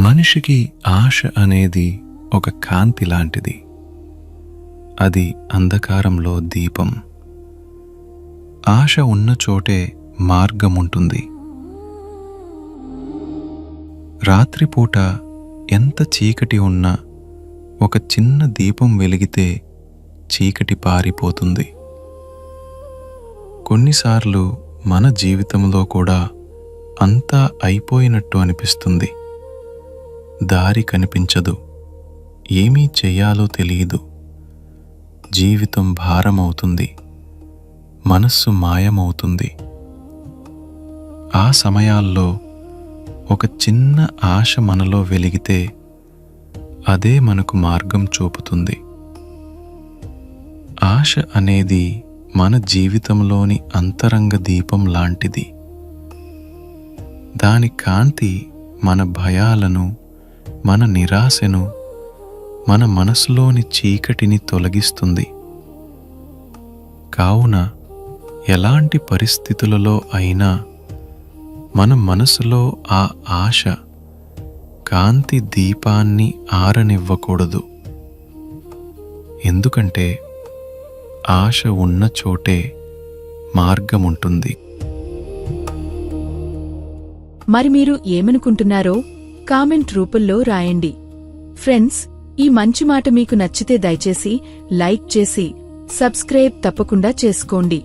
మనిషికి ఆశ అనేది ఒక కాంతి లాంటిది. అది అంధకారంలో దీపం. ఆశ ఉన్న చోటే మార్గం ఉంటుంది రాత్రిపూట ఎంత చీకటి ఉన్నా ఒక చిన్న దీపం వెలిగితే చీకటి పారిపోతుంది. కొన్నిసార్లు మన జీవితంలో కూడా అంతా అయిపోయినట్టు అనిపిస్తుంది. దారి కనిపించదు. ఏమీ చెయ్యాలో తెలియదు. జీవితం భారమవుతుంది. మనస్సు మాయమవుతుంది. ఆ సమయాల్లో ఒక చిన్న ఆశ మనలో వెలిగితే అదే మనకు మార్గం చూపుతుంది. ఆశ అనేది మన జీవితంలోని అంతరంగ దీపం లాంటిది. దాని కాంతి మన భయాలను మన నిరాశను మన మనసులోని చీకటిని తొలగిస్తుంది. కావున ఎలాంటి పరిస్థితులలో అయినా మన మనసులో ఆ ఆశ కాంతి దీపాన్ని ఆరనివ్వకూడదు. ఎందుకంటే ఆశ ఉన్న చోటే మార్గముంటుంది. మరి మీరు ఏమనుకుంటున్నారో? కామెంట్ రూపంలో రాయండి. ఫ్రెండ్స్ ఈ మంచి మాట మీకు నచ్చితే దయచేసి లైక్ చేసి సబ్స్క్రైబ్ తప్పకుండా చేసుకోండి.